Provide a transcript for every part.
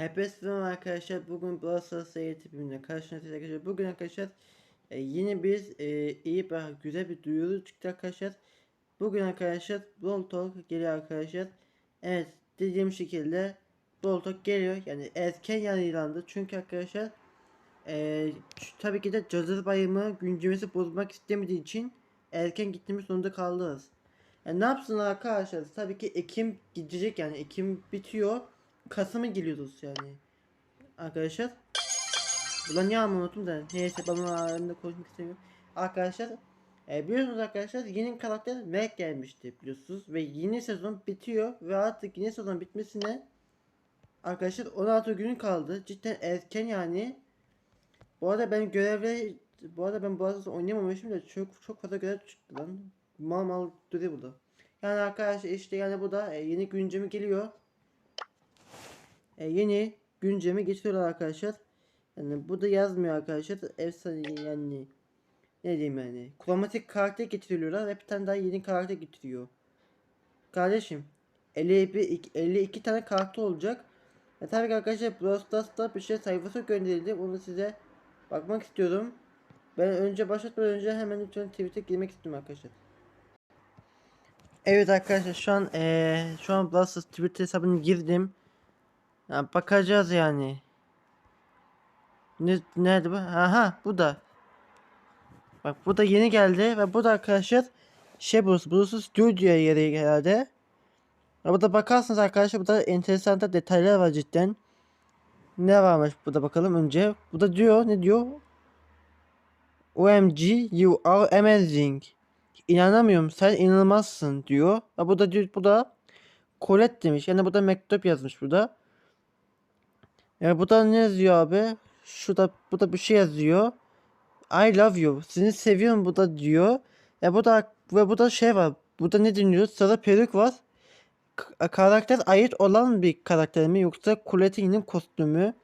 Hepinize selam arkadaşlar. Bugün Brawl Stars eğitimimle karşınızdayız arkadaşlar. Bugün arkadaşlar e, yine biz e, iyi bir güzel bir duyuru çıktı arkadaşlar. Bugün arkadaşlar Brawl Talk geliyor arkadaşlar. Evet dediğim şekilde Brawl Talk geliyor. Yani erken yayınlandı. Çünkü arkadaşlar e, tabii ki de Cadı Bayramı güncellemesi bozmak istemediği için erken gittiğimiz zorunda kaldınız. Yani ne yapsınlar arkadaşlar? Tabii ki Ekim gidecek yani Ekim bitiyor. Kasım'a geliyoruz yani. Arkadaşlar. Ulan niye almayı unuttum da. Neyse onun ağırında konuşmak istemiyorum. Arkadaşlar. E, biliyorsunuz arkadaşlar yeni karakter Meg gelmişti biliyorsunuz. Ve yeni sezon bitiyor. Ve artık yeni sezon bitmesine Arkadaşlar 16 gün kaldı. Cidden erken yani. Bu arada ben görevle bu arada ben bu arada oynayamamışım da çok çok fazla görev çıktı lan. Mal mal duruyor burada. Yani arkadaşlar işte yani bu da e, yeni güncemi geliyor. E, yeni güncemi getiriyorlar arkadaşlar. Yani bu da yazmıyor arkadaşlar. Efsane yani ne diyeyim yani. Kromatik karakter getiriyorlar bir tane daha yeni karakter getiriyor. Kardeşim 51 52 tane karakter olacak. Ve tabii ki arkadaşlar Brawl bir şey sayfası gönderildi. Onu size bakmak istiyorum. Ben önce başlatmadan önce hemen lütfen Twitter'a girmek istiyorum arkadaşlar. Evet arkadaşlar şu an eee şu an Brawl Stars Twitter hesabına girdim. Ya bakacağız yani. Ne nerede bu? Aha bu da. Bak bu da yeni geldi ve bu da arkadaşlar şey burası burası stüdyo yeri herhalde. Ya burada bakarsınız arkadaşlar burada enteresan da detaylar var cidden. Ne varmış burada bakalım önce. Bu da diyor ne diyor? OMG you are amazing. İnanamıyorum sen inanılmazsın diyor. Ya bu da diyor bu da Colette demiş. Yani bu da mektup yazmış burada. Ya bu da ne yazıyor abi? Şurada bu da bir şey yazıyor. I love you. Seni seviyorum bu da diyor. Ya bu da ve bu da şey var. Burada ne dinliyor? Sarı peruk var. K- karakter ait olan bir karakter mi yoksa Colette'nin kostümü?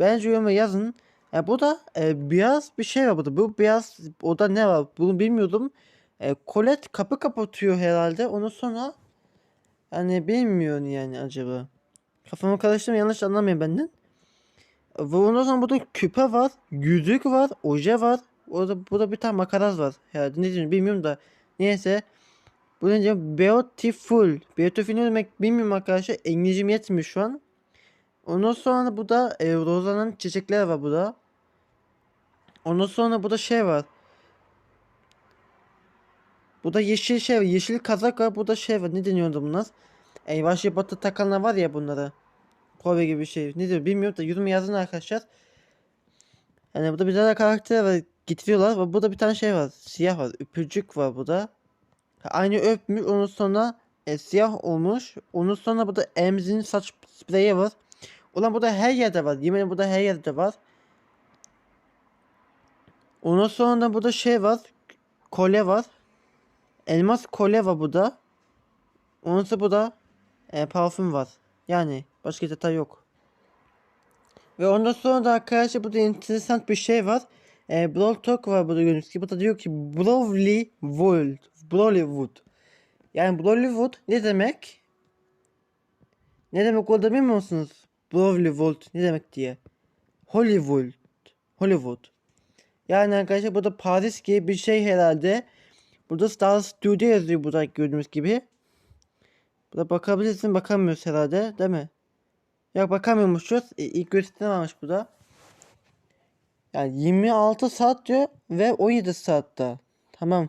Bence yoruma yazın. Ya bu da e, beyaz bir şey var burada. Bu beyaz o da ne var? Bunu bilmiyordum. E, Colette kapı kapatıyor herhalde. Onu sonra hani bilmiyorum yani acaba. Kafamı karıştırma yanlış anlamayın benden. Ve ondan sonra burada küpe var, yüzük var, oje var. Orada burada bir tane makaraz var. Herhalde ne diyeyim bilmiyorum da. Neyse. Bu ne diyor? Beautiful. Beautiful ne demek bilmiyorum arkadaşlar. İngilizcem yetmiyor şu an. Ondan sonra bu da e, Rozan'ın çiçekleri var burada. Ondan sonra burada şey var. Bu da yeşil şey var. Yeşil kazak var. Bu da şey var. Ne deniyordu bunlar? E, başı batı takanlar var ya bunlara. Kove gibi bir şey. Ne diyor bilmiyorum da yorum yazın arkadaşlar. Yani burada bir tane karakter var. Getiriyorlar ve burada bir tane şey var. Siyah var. Öpücük var burada. Aynı öpmüş. Onun sonra e, siyah olmuş. Onun sonra burada Emz'in saç spreyi var. Ulan burada her yerde var. Yemin burada her yerde var. Ondan sonra da burada şey var. Kolye var. Elmas kolye var burada. Ondan sonra burada e, parfüm var. Yani başka detay yok. Ve ondan sonra da arkadaşlar burada enteresan bir şey var. E, Brawl Talk var burada gördüğünüz gibi. Burada diyor ki Brawley World. Brawleywood. Yani Brawleywood ne demek? Ne demek orada bilmiyor musunuz? Brawleywood ne demek diye. Hollywood. Hollywood. Yani arkadaşlar burada Paris gibi bir şey herhalde. Burada Star Studio yazıyor burada gördüğünüz gibi. Burada bakabilirsin bakamıyoruz herhalde değil mi? Yok bakamıyormuşuz. E, ilk gösteri varmış burada. Yani 26 saat diyor ve 17 saatte. Tamam.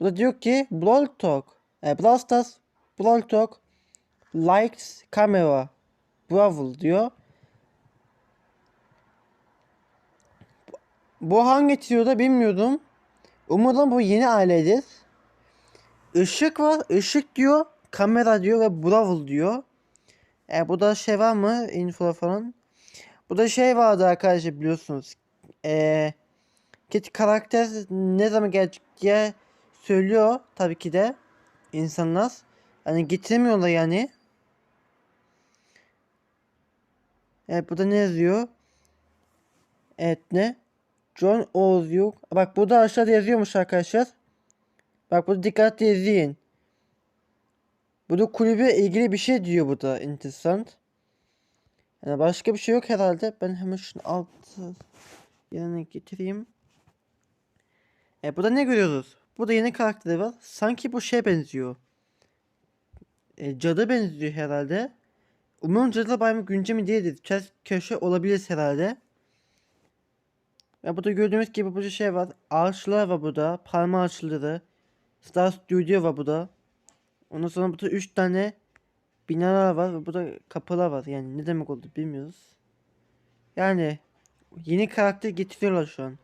Burada diyor ki Brawl Talk. E, Brawl Stars Brawl Talk Lights Camera Brawl diyor. Bu hangi tiyoda bilmiyordum. Umarım bu yeni ailedir. Işık var. ışık diyor. Kamera diyor ve Brawl diyor. E, bu da şey var mı? Info falan. Bu da şey vardı arkadaşlar biliyorsunuz. E, Kit karakter ne zaman gelecek diye söylüyor tabii ki de insanlar. Hani getirmiyorlar yani. Evet burada ne yazıyor? Evet ne? John Ozyuk. Bak burada aşağıda yazıyormuş arkadaşlar. Bak burada dikkatli izleyin. Burada kulübe ilgili bir şey diyor burada enteresan. Yani başka bir şey yok herhalde. Ben hemen şunu altı yerine getireyim. E burada ne görüyoruz? Burada yeni karakteri var. Sanki bu şeye benziyor. E, cadı benziyor herhalde. Umarım Cadılar Bayramı güncemi değildir. Ters köşe olabilir herhalde. Ve burada gördüğümüz gibi burada şey var. Ağaçlar var burada. Parma ağaçları. Star Studio var burada. Ondan sonra burada 3 tane binalar var ve burada kapılar var. Yani ne demek oldu bilmiyoruz. Yani yeni karakter getiriyorlar şu an.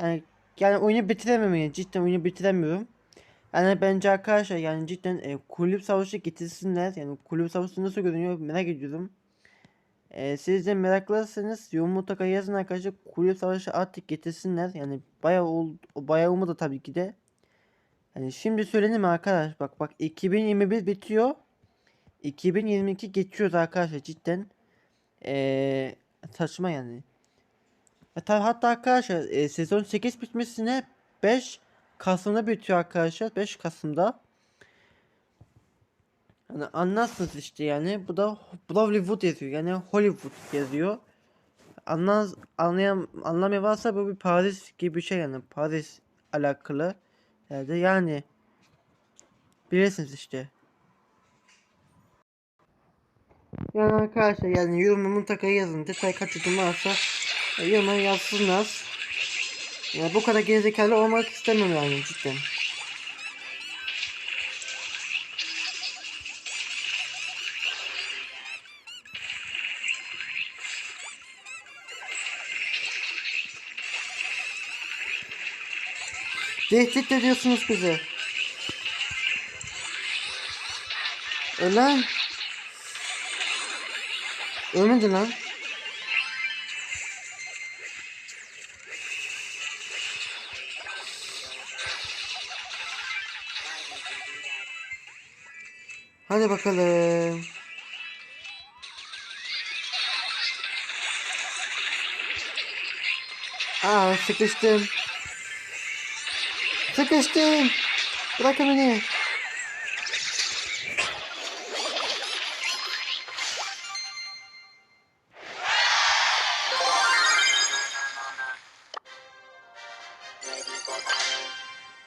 Yani yani oyunu bitiremem yani cidden oyunu bitiremiyorum. Yani bence arkadaşlar yani cidden e, kulüp savaşı getirsinler. Yani kulüp savaşı nasıl görünüyor merak ediyorum. E, siz de meraklıysanız yorum mutlaka yazın arkadaşlar. Kulüp savaşı artık getirsinler. Yani bayağı oldu, bayağı olmadı tabii ki de. Yani şimdi söyledim arkadaş bak bak 2021 bitiyor. 2022 geçiyoruz arkadaşlar cidden. Eee saçma yani. Hatta, hatta arkadaşlar e, sezon 8 bitmesine 5 Kasım'da bitiyor arkadaşlar. 5 Kasım'da. Yani anlarsınız işte yani. Bu da Bollywood yazıyor. Yani Hollywood yazıyor. Anlaz, anlayan, anlamaya varsa bu bir Paris gibi bir şey yani. Paris alakalı. Yani, yani bilirsiniz işte. Yani arkadaşlar yani yorumu mutlaka yazın. Detay kaçırdım varsa e, yoruma yazsınlar. Yani bu kadar gerizekalı olmak istemem yani cidden. Tehdit ediyorsunuz bizi. Ölen. Ölmedi lan. Hadi bakalım. Aa sıkıştım. Sıkıştım. Bırakın beni.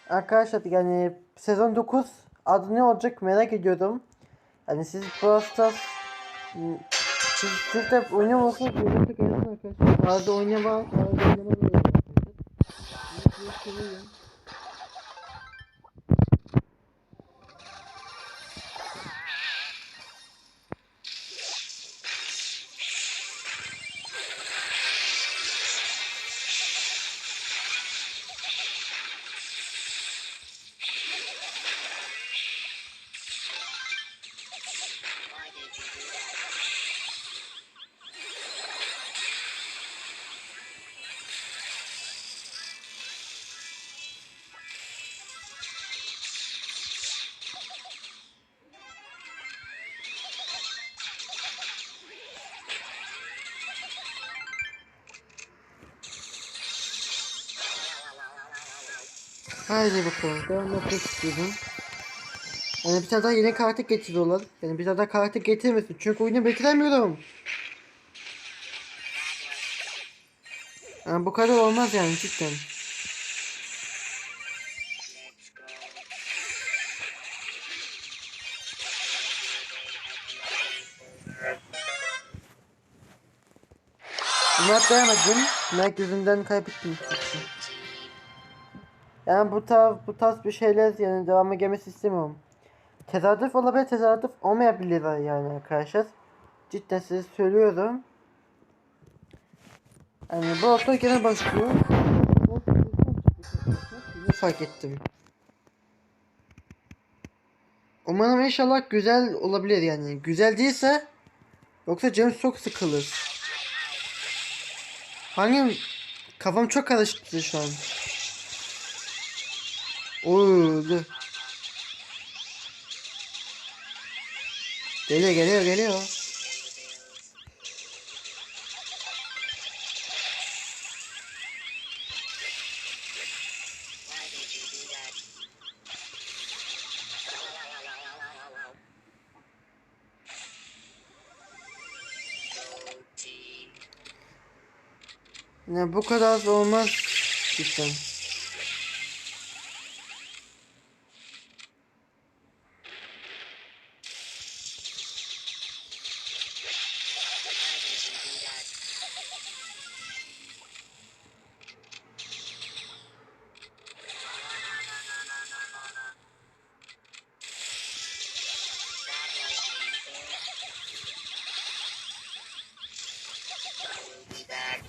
Arkadaşlar yani sezon 9 adı ne olacak merak ediyordum. Yani siz Brawl Stars m, siz, de oynamıyorsanız yorumda gelsin arkadaşlar. Arada oynama, arada oynama da olur Haydi bakalım. Devam etmek istiyorum. Yani bir tane daha yeni karakter getiriyorlar. Yani bir tane daha karakter getirmesin. Çünkü oyunu bitiremiyorum. Yani bu kadar olmaz yani cidden. Murat beğenmedim. Mac yüzünden kaybettim. Yani bu tarz bu tarz bir şeyler yani devamı gelmesi istemiyorum. Tesadüf olabilir, tesadüf olmayabilir yani arkadaşlar. Cidden size söylüyorum. Yani bu hafta gene başlıyor. Bunu fark ettim. Umarım inşallah güzel olabilir yani. Güzel değilse yoksa canım çok sıkılır. Hangi kafam çok karıştı şu an. Öldü. Geliyor geliyor geliyor. Ne bu kadar da olmaz cidden.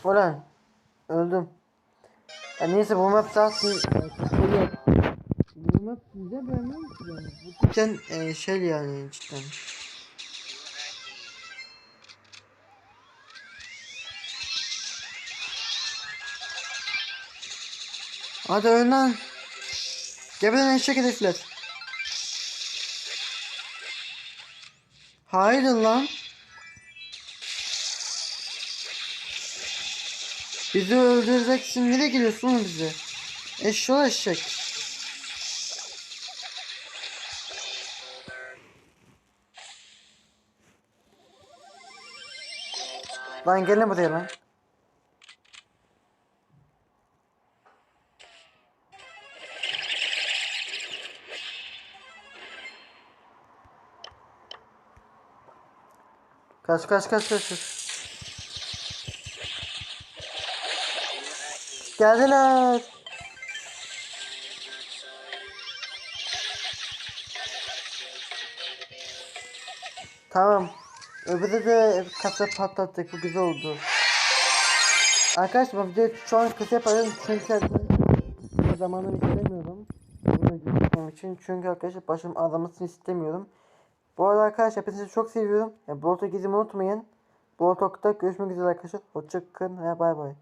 Ulan öldüm. Ya neyse bu map yok. Bu map güzel anlam ki yani. Bu cidden e, şey yani cidden. Hadi öl lan. Gebelen eşek herifler. Hayır lan. Bizi öldüreceksin. Nereye geliyorsun oğlum bize? Eşşoğlu eşek. Lan gelin buraya lan. Kaç kaç kaç kaç. kaç. Geldiler. Tamam. Öbürü de kasa patlattık. Bu güzel oldu. Arkadaşlar bu şu an kısa yapıyorum çünkü zamanı istemiyorum. Bunu videoyu için çünkü arkadaşlar başım ağrımasını istemiyorum. Bu arada arkadaşlar hepinizi çok seviyorum. Yani Bolt'a gizimi unutmayın. Bolt'ta görüşmek üzere arkadaşlar. Hoşçakalın ve bay bay.